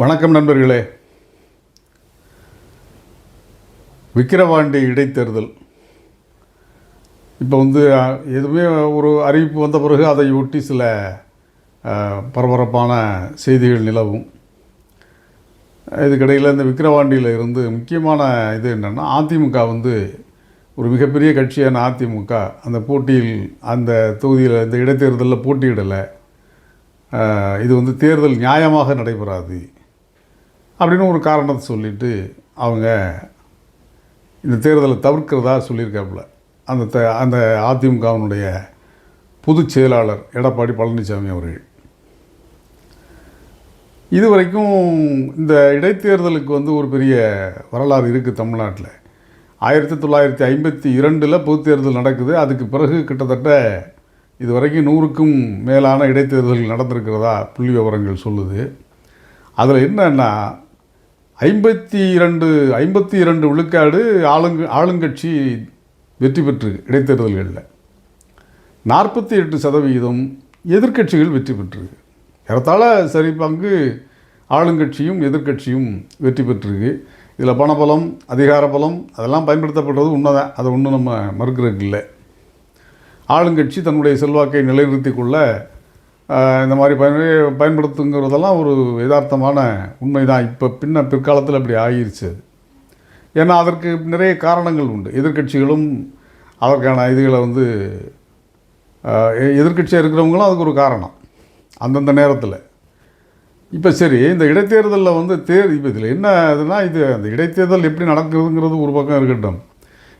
வணக்கம் நண்பர்களே. விக்கிரவாண்டி இடைத்தேர்தல். இப்போ வந்து எதுவுமே ஒரு அறிவிப்பு வந்த பிறகு அதை ஒட்டி சில பரபரப்பான செய்திகள் நிலவும். இதுக்கிடையில் இந்த விக்கிரவாண்டியில் இருந்து முக்கியமான இது என்னென்னா அதிமுக வந்து ஒரு மிகப்பெரிய கட்சியான அதிமுக அந்த போட்டியில் அந்த தொகுதியில் இந்த இடைத்தேர்தலில் போட்டியிடலை. இது வந்து தேர்தல் நியாயமாக நடைபெறாது. அப்படின்னு ஒரு காரணத்தை சொல்லிவிட்டு அவங்க இந்த தேர்தலை தவிர்க்கிறதா சொல்லியிருக்காப்புல. அந்த த அந்த அதிமுகவினுடைய பொதுச் செயலாளர் எடப்பாடி பழனிசாமி அவர்கள். இதுவரைக்கும் இந்த இடைத்தேர்தலுக்கு வந்து ஒரு பெரிய வரலாறு இருக்குது தமிழ்நாட்டில். ஆயிரத்தி தொள்ளாயிரத்தி ஐம்பத்தி இரண்டில் பொது தேர்தல் நடக்குது. அதுக்கு பிறகு கிட்டத்தட்ட இது வரைக்கும் நூறுக்கும் மேலான இடைத்தேர்தல்கள் நடந்திருக்கிறதா புள்ளி விவரங்கள் சொல்லுது. அதில் என்னென்னா ஐம்பத்தி இரண்டு ஐம்பத்தி இரண்டு விழுக்காடு ஆளுங்க ஆளுங்கட்சி வெற்றி பெற்று இடைத்தேர்தல்களில் நாற்பத்தி எட்டு சதவிகிதம் எதிர்க்கட்சிகள் வெற்றி பெற்றிருக்கு ஏறத்தாழ சரி பங்கு ஆளுங்கட்சியும் எதிர்க்கட்சியும் வெற்றி பெற்றிருக்கு. இதில் பணபலம் அதிகார பலம் அதெல்லாம் பயன்படுத்தப்படுறது உண்மைதான். அதை ஒன்றும் நம்ம மறுக்கிறதுக்கு இல்லை. ஆளுங்கட்சி தன்னுடைய செல்வாக்கை நிலைநிறுத்திக் கொள்ள இந்த மாதிரி பயன் பயன்படுத்துங்கிறதெல்லாம் ஒரு யதார்த்தமான உண்மை தான் இப்போ பின்ன பிற்காலத்தில் அப்படி ஆகிருச்சு ஏன்னா அதற்கு நிறைய காரணங்கள் உண்டு. எதிர்க்கட்சிகளும் அதற்கான இதுகளை வந்து எதிர்கட்சியாக இருக்கிறவங்களும் அதுக்கு ஒரு காரணம். அந்தந்த நேரத்தில். இப்போ சரி இந்த இடைத்தேர்தலில் வந்து தேர் இப்போ இதில் என்ன இதுனா இது அந்த இடைத்தேர்தல் எப்படி நடக்குதுங்கிறது ஒரு பக்கம் இருக்கட்டும்.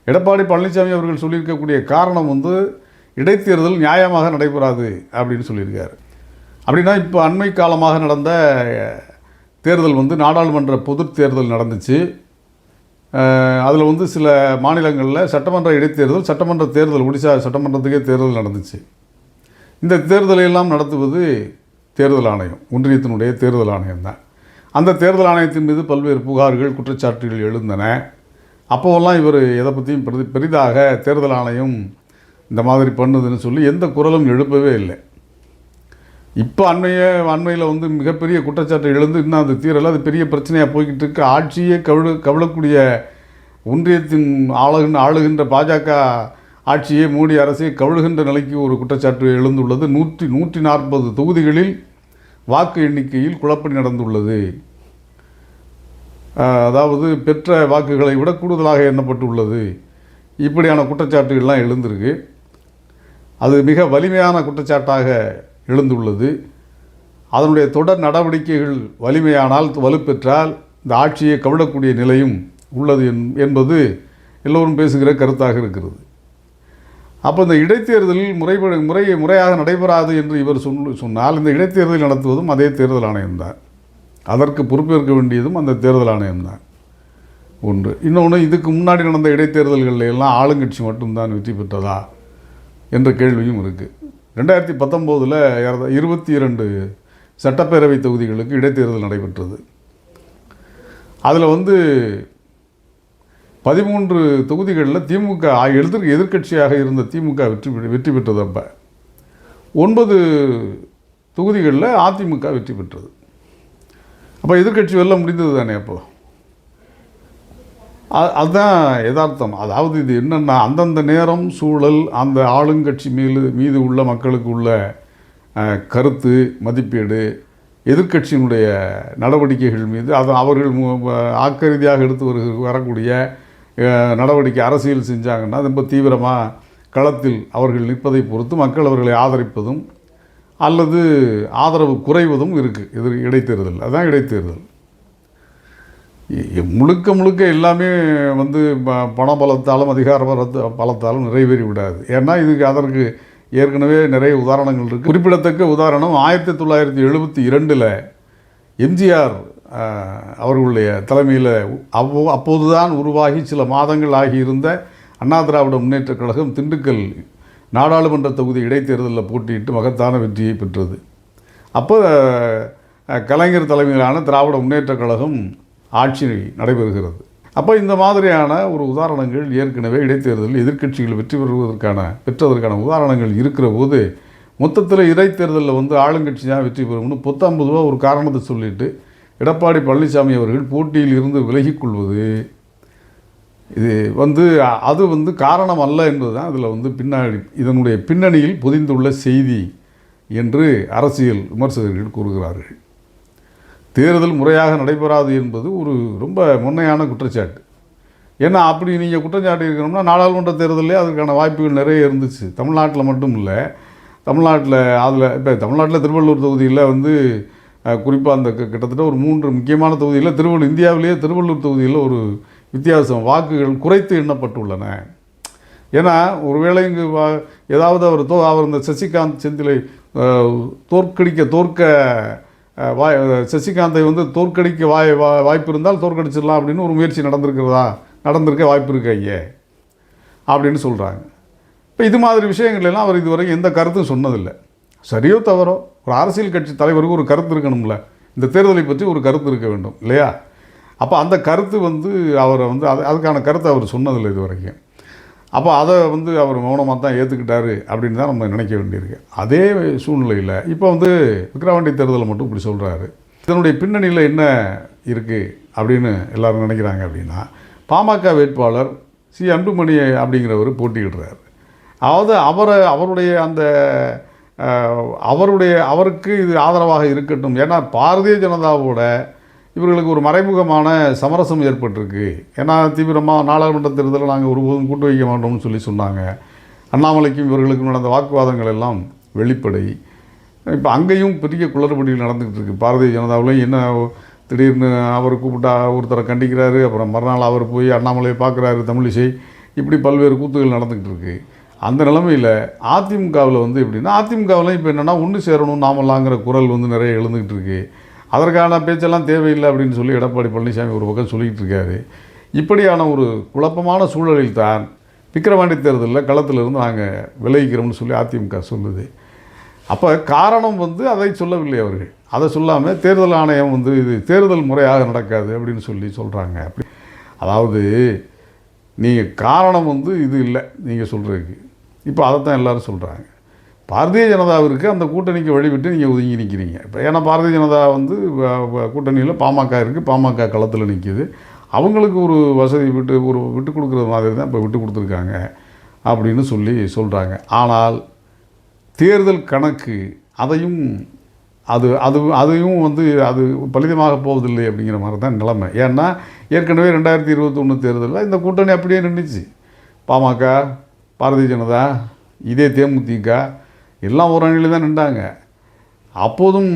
எடப்பாடி பழனிசாமி அவர்கள் சொல்லியிருக்கக்கூடிய காரணம் வந்து இடைத்தேர்தல் நியாயமாக நடைபெறாது அப்படின்னு சொல்லியிருக்காரு. அப்படின்னா இப்போ அண்மை காலமாக நடந்த தேர்தல் வந்து நாடாளுமன்ற பொது தேர்தல் நடந்துச்சு. அதில் வந்து சில மாநிலங்களில் சட்டமன்ற இடைத்தேர்தல் சட்டமன்ற தேர்தல் ஒடிசா சட்டமன்றத்துக்கே தேர்தல் நடந்துச்சு. இந்த தேர்தலையெல்லாம் நடத்துவது தேர்தல் ஆணையம் ஒன்றியத்தினுடைய தேர்தல் ஆணையம் தான். அந்த தேர்தல் ஆணையத்தின் மீது பல்வேறு புகார்கள் குற்றச்சாட்டுகள் எழுந்தன. அப்போவெல்லாம் இவர் எதை பற்றியும் பெரி பெரிதாக தேர்தல் ஆணையம் இந்த மாதிரி பண்ணுதுன்னு சொல்லி எந்த குரலும் எழுப்பவே இல்லை. இப்போ அண்மைய அண்மையில் வந்து மிகப்பெரிய குற்றச்சாட்டு எழுந்து இன்னும் அது தீரல அது பெரிய பிரச்சனையாக போய்கிட்டு இருக்கு. ஆட்சியே கவிழ கவிழக்கூடிய ஒன்றியத்தின் ஆளுகின்ற ஆளுகின்ற பாஜக ஆட்சியே மோடி அரசே கவிழுகின்ற நிலைக்கு ஒரு குற்றச்சாட்டு எழுந்துள்ளது. நூற்றி நூற்றி நாற்பது தொகுதிகளில் வாக்கு எண்ணிக்கையில் குழப்பம் நடந்துள்ளது. அதாவது பெற்ற வாக்குகளை விட கூடுதலாக எண்ணப்பட்டுள்ளது. இப்படியான குற்றச்சாட்டுகள்லாம் எழுந்திருக்கு. அது மிக வலிமையான குற்றச்சாட்டாக எழுந்துள்ளது. அதனுடைய தொடர் நடவடிக்கைகள் வலிமையானால் வலுப்பெற்றால் இந்த ஆட்சியை கவிழக்கூடிய நிலையும் உள்ளது என்- என்பது எல்லோரும் பேசுகிற கருத்தாக இருக்கிறது. அப்போ இந்த இடைத்தேர்தலில் முறைப்படு முறை முறையாக நடைபெறாது என்று இவர் சொல் சொன்னால் இந்த இடைத்தேர்தல் நடத்துவதும் அதே தேர்தல் ஆணையம்தான் அதற்கு பொறுப்பேற்க வேண்டியதும் அந்த தேர்தல் ஆணையம்தான் ஒன்று. இன்னொன்று இதுக்கு முன்னாடி நடந்த இடைத்தேர்தல்களில் எல்லாம் ஆளுங்கட்சி மட்டும்தான் வெற்றி பெற்றதா? என்ற கேள்வியும் இருக்குது ரெண்டாயிரத்தி பத்தொம்போதில் இருபத்தி இரண்டு சட்டப்பேரவை தொகுதிகளுக்கு இடைத்தேர்தல் நடைபெற்றது. அதில் வந்து பதிமூன்று தொகுதிகளில் திமுக எதிர் எதிர்க்கட்சியாக இருந்த திமுக வெற்றி பெ- வெற்றி பெற்றது அப்போ. ஒன்பது தொகுதிகளில் அதிமுக வெற்றி பெற்றது. அப்போ எதிர்க்கட்சி வெல்ல முடிந்தது தானே அப்போ? அதுதான் யதார்த்தம். அதாவது இது என்னென்னா அந்தந்த நேரம் சூழல் அந்த ஆளுங்கட்சி மீது மீது உள்ள மக்களுக்கு உள்ள கருத்து மதிப்பீடு எதிர்க்கட்சியினுடைய நடவடிக்கைகள் மீது அது அவர்கள் ஆக்கரீதியாக எடுத்து வருக வரக்கூடிய நடவடிக்கை அரசியல் செஞ்சாங்கன்னா ரொம்ப தீவிரமாக களத்தில் அவர்கள் நிற்பதை பொறுத்து மக்கள் அவர்களை ஆதரிப்பதும் அல்லது ஆதரவு குறைவதும் இருக்குது எதிர் இடைத்தேர்தல். அதுதான் இடைத்தேர்தல். முழுக்க முழுக்க எல்லாமே வந்து ப- பண பலத்தாலும் அதிகார பலத்த பலத்தாலும் நிறைவேறி விடாது. ஏன்னா இதுக்கு அதற்கு ஏற்கனவே நிறைய உதாரணங்கள் இருக்குது குறிப்பிடத்தக்க உதாரணம் ஆயிரத்தி தொள்ளாயிரத்தி எழுபத்தி இரண்டில் எம்ஜிஆர் அவர்களுடைய தலைமையில் அவ்வோ அப்போதுதான் உருவாகி சில மாதங்கள் ஆகியிருந்த அண்ணா திராவிட முன்னேற்றக் கழகம் திண்டுக்கல் நாடாளுமன்ற தொகுதி இடைத்தேர்தலில் போட்டியிட்டு மகத்தான வெற்றியை பெற்றது. அப்போ கலைஞர் தலைமையிலான திராவிட முன்னேற்றக் கழகம் ஆட்சி நடைபெறுகிறது. அப்போ இந்த மாதிரியான ஒரு உதாரணங்கள் ஏற்கனவே இடைத்தேர்தலில் எதிர்க்கட்சிகள் வெற்றி பெறுவதற்கான பெற்றதற்கான உதாரணங்கள் இருக்கிற போது மொத்தத்தில் இடைத்தேர்தலில் வந்து ஆளுங்கட்சி தான் வெற்றி பெறும்னு பத்தொம்பது ரூபா ஒரு காரணத்தை சொல்லிட்டு எடப்பாடி பழனிசாமி அவர்கள் போட்டியில் இருந்து விலகிக் கொள்வது. இது வந்து அது வந்து காரணம் அல்ல என்பது தான் இதில் வந்து பின்னாடி இதனுடைய பின்னணியில் புதிந்துள்ள செய்தி என்று அரசியல் விமர்சகர்கள் கூறுகிறார்கள். தேர்தல் முறையாக நடைபெறாது என்பது ஒரு ரொம்ப முன்னையான குற்றச்சாட்டு. ஏன்னா அப்படி நீங்கள் குற்றச்சாட்டு இருக்கணும்னா நாடாளுமன்ற தேர்தலே அதற்கான வாய்ப்புகள் நிறைய இருந்துச்சு. தமிழ்நாட்டில் மட்டும் இல்லை. தமிழ்நாட்டில் அதில் இப்போ தமிழ்நாட்டில் திருவள்ளூர் தொகுதியில் வந்து குறிப்பாக அந்த கிட்டத்தட்ட ஒரு மூன்று முக்கியமான தொகுதியில் திருவள்ளூர் இந்தியாவிலேயே திருவள்ளூர் தொகுதியில் ஒரு வித்தியாசம். வாக்குகள் குறைத்து எண்ணப்பட்டுள்ளன. ஏன்னா ஒருவேளை இங்கு வா- ஏதாவது அவர் தோ அவர் இந்த சசிகாந்த் செந்திலை தோற்கடிக்க தோற்க வாய் சசிகாந்தை வந்து தோற்கடிக்க வாய் வா- வாய்ப்பு இருந்தால் தோற்கடிச்சிடலாம் அப்படின்னு ஒரு முயற்சி நடந்திருக்கிறதா? நடந்திருக்க வாய்ப்பு இருக்கு ஐயே? அப்படின்னு சொல்கிறாங்க இப்போ இது மாதிரி விஷயங்கள்லாம் அவர் இதுவரைக்கும் எந்த கருத்தும் சொன்னதில்லை. சரியோ தவறோ? ஒரு அரசியல் கட்சி தலைவருக்கு ஒரு கருத்து இருக்கணும்ல. இந்த தேர்தலை பற்றி ஒரு கருத்து இருக்க வேண்டும் இல்லையா? அப்போ அந்த கருத்து வந்து அவரை வந்து அது அதுக்கான கருத்தை அவர் சொன்னதில்லை இது வரைக்கும் அப்போ அதை வந்து அவர் மௌனமாக தான் ஏற்றுக்கிட்டாரு அப்படின்னு தான் நம்ம நினைக்க வேண்டியிருக்கு. அதே சூழ்நிலையில் இப்போ வந்து விக்ரவாண்டி தேர்தலை மட்டும் இப்படி சொல்கிறாரு இதனுடைய பின்னணியில் என்ன இருக்குது அப்படின்னு எல்லோரும் நினைக்கிறாங்க அப்படின்னா பாமக வேட்பாளர் சி. அன்புமணி அப்படிங்கிறவர் போட்டியிடுறாரு. அதாவது அவரை அவருடைய அந்த அவருடைய அவருக்கு இது ஆதரவாக இருக்கட்டும். ஏன்னா பாரதிய ஜனதாவோட இவர்களுக்கு ஒரு மறைமுகமான சமரசம் ஏற்பட்டிருக்கு. ஏன்னா தீவிரமாக நாடாளுமன்ற தேர்தலில் நாங்கள் ஒருபோதும் கூட்டு வைக்க மாட்டோம்னு சொல்லி சொன்னாங்க. அண்ணாமலைக்கும் இவர்களுக்கும் நடந்த வாக்குவாதங்கள் எல்லாம் வெளிப்படை. இப்போ அங்கேயும் பெரிய குளறுபடிகள் நடந்துக்கிட்டு இருக்குது பாரதிய ஜனதாவிலையும் என்ன திடீர்னு அவர் கூப்பிட்டா ஒருத்தரை கண்டிக்கிறாரு அப்புறம் மறுநாள் அவர் போய் அண்ணாமலையை பார்க்குறாரு தமிழிசை. இப்படி பல்வேறு கூத்துகள் நடந்துக்கிட்டு இருக்குது அந்த நிலமையில் அதிமுகவில் வந்து எப்படின்னா அதிமுகவில் இப்போ என்னென்னா ஒன்று சேரணும் நாமலாங்கிற குரல் வந்து நிறைய எழுந்துக்கிட்டு இருக்குது அதற்கான பேச்செல்லாம் தேவையில்லை அப்படின்னு சொல்லி எடப்பாடி பழனிசாமி ஒரு பக்கம் சொல்லிக்கிட்டு இருக்காரு. இப்படியான ஒரு குழப்பமான சூழலில் தான் விக்கிரவாண்டி தேர்தலில் களத்திலிருந்து நாங்கள் விலகிக்கிறோம்னு சொல்லி அதிமுக சொல்லுது. அப்போ காரணம் வந்து அதை சொல்லவில்லை அவர்கள். அதை சொல்லாமல் தேர்தல் ஆணையம் வந்து இது தேர்தல் முறையாக நடக்காது அப்படின்னு சொல்லி சொல்கிறாங்க அப்படி அதாவது நீங்கள் காரணம் வந்து இது இல்லை நீங்கள் சொல்கிறதுக்கு இப்போ அதைத்தான் எல்லாரும் சொல்கிறாங்க பாரதிய ஜனதாவிற்கு அந்த கூட்டணிக்கு வழிவிட்டு நீங்கள் ஒதுங்கி நிற்கிறீங்க இப்போ ஏன்னா பாரதிய ஜனதா வந்து கூட்டணியில் பாமக இருக்குது பாமக களத்தில் நிற்கிது அவங்களுக்கு ஒரு வசதி விட்டு ஒரு விட்டு கொடுக்குற மாதிரி தான் இப்போ விட்டு கொடுத்துருக்காங்க அப்படின்னு சொல்லி சொல்கிறாங்க ஆனால் தேர்தல் கணக்கு அதையும் அது அது அதையும் வந்து அது பலிதமாக போவதில்லை அப்படிங்கிற மாதிரி தான் நிலைமை. ஏன்னா ஏற்கனவே ரெண்டாயிரத்தி இருபத்தொன்று தேர்தலில் இந்த கூட்டணி அப்படியே நின்றுச்சு பாமக பாரதிய ஜனதா இதே தேமுதிக எல்லாம் ஒரு அணியில் தான் நின்றாங்க. அப்போதும்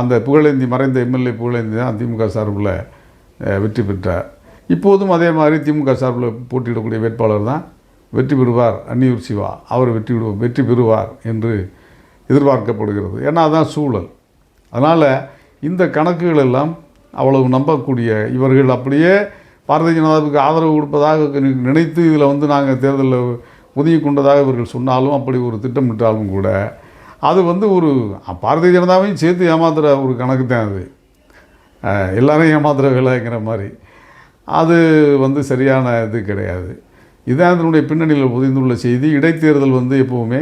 அந்த புகழேந்தி மறைந்த எம்எல்ஏ புகழேந்தி தான் திமுக சார்பில் வெற்றி பெற்றார். இப்போதும் அதே மாதிரி திமுக சார்பில் போட்டியிடக்கூடிய வேட்பாளர் தான் வெற்றி பெறுவார் அன்னியூர் சிவா. அவர் வெற்றி வெற்றி பெறுவார் என்று எதிர்பார்க்கப்படுகிறது. ஏன்னா அதுதான் சூழல். அதனால் இந்த கணக்குகள் எல்லாம் அவ்வளவு நம்பக்கூடிய இவர்கள் அப்படியே பாரதிய ஜனதாவுக்கு ஆதரவு கொடுப்பதாக நினைத்து இதில் வந்து நாங்கள் தேர்தலில் ஒதுங்கி கொண்டதாக இவர்கள் சொன்னாலும் அப்படி ஒரு திட்டமிட்டாலும் கூட அது வந்து ஒரு பாரதிய ஜனதாவையும் சேர்த்து ஏமாத்துகிற ஒரு கணக்கு தான் அது எல்லாரையும் ஏமாத்துகிற வேலைங்கிற மாதிரி. அது வந்து சரியான இது கிடையாது. இதான் இதனுடைய பின்னணியில் புதிந்துள்ள செய்தி. இடைத்தேர்தல் வந்து எப்போவுமே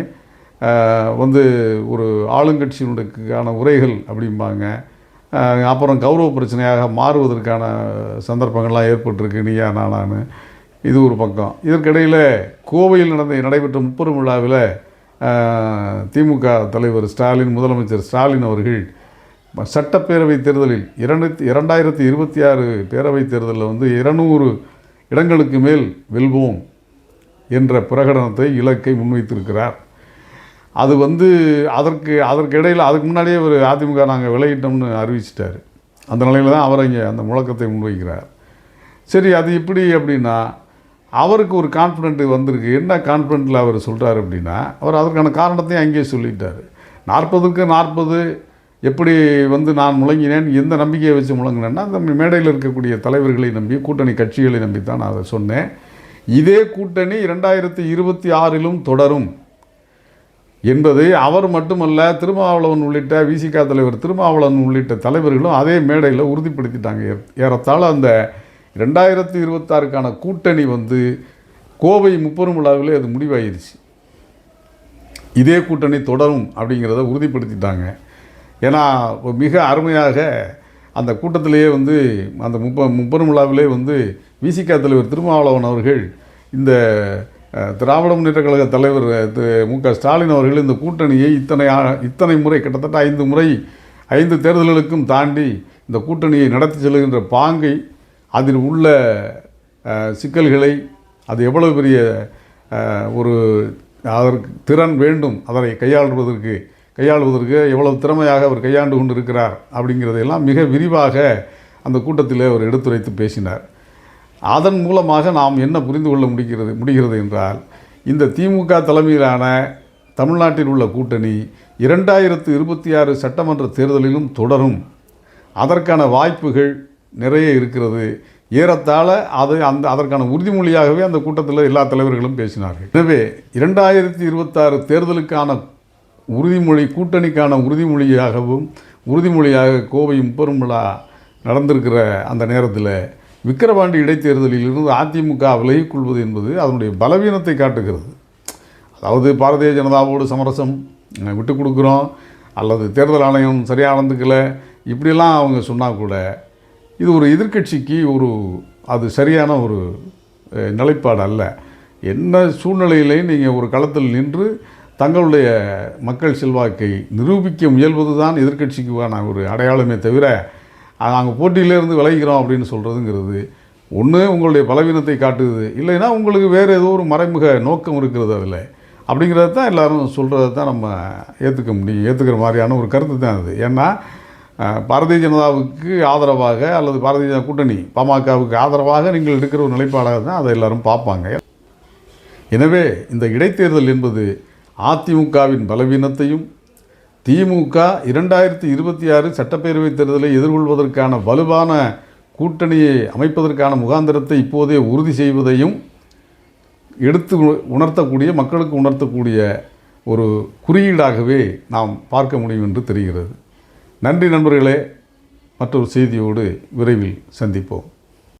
வந்து ஒரு ஆளுங்கட்சியினுடையக்கான உரைகள் அப்படிம்பாங்க. அப்புறம் கௌரவ பிரச்சனையாக மாறுவதற்கான சந்தர்ப்பங்கள்லாம் ஏற்பட்டிருக்கு நீயா நானான்னு. இது ஒரு பக்கம். இதற்கிடையில் கோவையில் நடந்த நடைபெற்ற முப்பெரும் விழாவில் திமுக தலைவர் ஸ்டாலின் முதலமைச்சர் ஸ்டாலின் அவர்கள் சட்டப்பேரவை தேர்தலில் இரண்டு இரண்டாயிரத்தி இருபத்தி ஆறு பேரவைத் தேர்தலில் வந்து இருநூறு இடங்களுக்கு மேல் வெல்வோம் என்ற பிரகடனத்தை இலக்கை முன்வைத்திருக்கிறார். அது வந்து அதற்கு அதற்கு இடையில் அதுக்கு முன்னாடியே ஒரு அதிமுக நாங்கள் விளையிட்டோம்னு அறிவிச்சிட்டார். அந்த நிலையில் தான் அவர் இங்கே அந்த முழக்கத்தை முன்வைக்கிறார். சரி அது எப்படி அப்படின்னா அவருக்கு ஒரு கான்ஃபிடென்ட் வந்திருக்கு. என்ன கான்ஃபிடென்ட்டில் அவர் சொல்கிறார் அப்படின்னா அவர் அதற்கான காரணத்தையும் அங்கேயே சொல்லிட்டார். நாற்பதுக்கு நாற்பது எப்படி வந்து நான் முழங்கினேன் எந்த நம்பிக்கையை வச்சு முழங்கினேன்னா அந்த மேடையில் இருக்கக்கூடிய தலைவர்களை நம்பி கூட்டணி கட்சிகளை நம்பி தான் நான் அதை சொன்னேன். இதே கூட்டணி இரண்டாயிரத்தி இருபத்தி ஆறிலும் தொடரும் என்பதை அவர் மட்டுமல்ல திருமாவளவன் உள்ளிட்ட விசிகா தலைவர் திருமாவளவன் உள்ளிட்ட தலைவர்களும் அதே மேடையில் உறுதிப்படுத்திட்டாங்க. ஏ- ஏறத்தாழ அந்த ரெண்டாயிரத்தி இருபத்தாறுக்கான கூட்டணி வந்து கோவை முப்பெரும் விழாவிலே அது முடிவாயிருச்சு. இதே கூட்டணி தொடரும் அப்படிங்கிறத உறுதிப்படுத்திட்டாங்க. ஏன்னா மிக அருமையாக அந்த கூட்டத்திலேயே வந்து அந்த முப்ப முப்பெரும் விழாவிலே வந்து விசிக தலைவர் திருமாவளவன் அவர்கள் இந்த திராவிட முன்னேற்ற கழக தலைவர் மு க ஸ்டாலின் அவர்கள் இந்த கூட்டணியை இத்தனை இத்தனை முறை கிட்டத்தட்ட ஐந்து முறை ஐந்து தேர்தல்களுக்கும் தாண்டி இந்த கூட்டணியை நடத்தி செல்கின்ற பாங்கை அதில் உள்ள சிக்கல்களை அது எவ்வளவு பெரிய ஒரு அதற்கு திறன் வேண்டும் அதனை கையாள்வதற்கு கையாளுவதற்கு எவ்வளவு திறமையாக அவர் கையாண்டு கொண்டு இருக்கிறார் அப்படிங்கிறதையெல்லாம் மிக விரிவாக அந்த கூட்டத்தில் அவர் எடுத்துரைத்து பேசினார். அதன் மூலமாக நாம் என்ன புரிந்து கொள்ள முடிகிறது முடிகிறது என்றால் இந்த திமுக தலைமையிலான தமிழ்நாட்டில் உள்ள கூட்டணி இரண்டாயிரத்து இருபத்தி ஆறு சட்டமன்ற தேர்தலிலும் தொடரும். அதற்கான வாய்ப்புகள் நிறைய இருக்கிறது. ஏறத்தாழ அது அந்த அதற்கான உறுதிமொழியாகவே அந்த கூட்டத்தில் எல்லா தலைவர்களும் பேசினார்கள். எனவே இரண்டாயிரத்தி இருபத்தாறு தேர்தலுக்கான உறுதிமொழி கூட்டணிக்கான உறுதிமொழியாகவும் உறுதிமொழியாக கோவை முப்பெரும் விழா நடந்திருக்கிற அந்த நேரத்தில் விக்கிரவாண்டி இடைத்தேர்தலில் இருந்து அதிமுக விலகிக் கொள்வது என்பது அதனுடைய பலவீனத்தை காட்டுகிறது. அதாவது பாரதிய ஜனதாவோடு சமரசம் விட்டு கொடுக்குறோம். அல்லது தேர்தல் ஆணையம் சரியாக நடந்துக்கலை. இப்படிலாம் அவங்க சொன்னால் கூட இது ஒரு எதிர்க்கட்சிக்கு ஒரு அது சரியான ஒரு நிலைப்பாடு அல்ல. என்ன சூழ்நிலையிலே நீங்கள் ஒரு களத்தில் நின்று தங்களுடைய மக்கள் செல்வாக்கை நிரூபிக்க முயல்வது தான் எதிர்கட்சிக்குவான ஒரு அடையாளமே தவிர நாங்கள் போட்டியிலேருந்து விலகிறோம் அப்படின்னு சொல்கிறதுங்கிறது ஒன்று உங்களுடைய பலவீனத்தை காட்டுது இல்லைன்னா உங்களுக்கு வேறு ஏதோ ஒரு மறைமுக நோக்கம் இருக்கிறது அதில். அப்படிங்கிறத தான் எல்லோரும் சொல்கிறத தான் நம்ம ஏற்றுக்க முடியும் ஏற்றுக்கிற மாதிரியான ஒரு கருத்து தான் அது. ஏன்னா பாரதிய ஜனதாவுக்கு ஆதரவாக அல்லது பாரதிய ஜனதா கூட்டணி பாமகவுக்கு ஆதரவாக நீங்கள் எடுக்கிற ஒரு நிலைப்பாடாக தான் அதை எல்லாரும் பார்ப்பாங்க. எனவே இந்த இடைத்தேர்தல் என்பது அதிமுகவின் பலவீனத்தையும் திமுக இரண்டாயிரத்தி இருபத்தி ஆறு சட்டப்பேரவைத் தேர்தலை எதிர்கொள்வதற்கான வலுவான கூட்டணியை அமைப்பதற்கான முகாந்திரத்தை இப்போதே உறுதி செய்வதையும் எடுத்து உணர்த்தக்கூடிய மக்களுக்கு உணர்த்தக்கூடிய ஒரு குறியீடாகவே நாம் பார்க்க முடியும் என்று தெரிகிறது. நன்றி நண்பர்களே மற்றொரு செய்தியோடு விரைவில் சந்திப்போம்.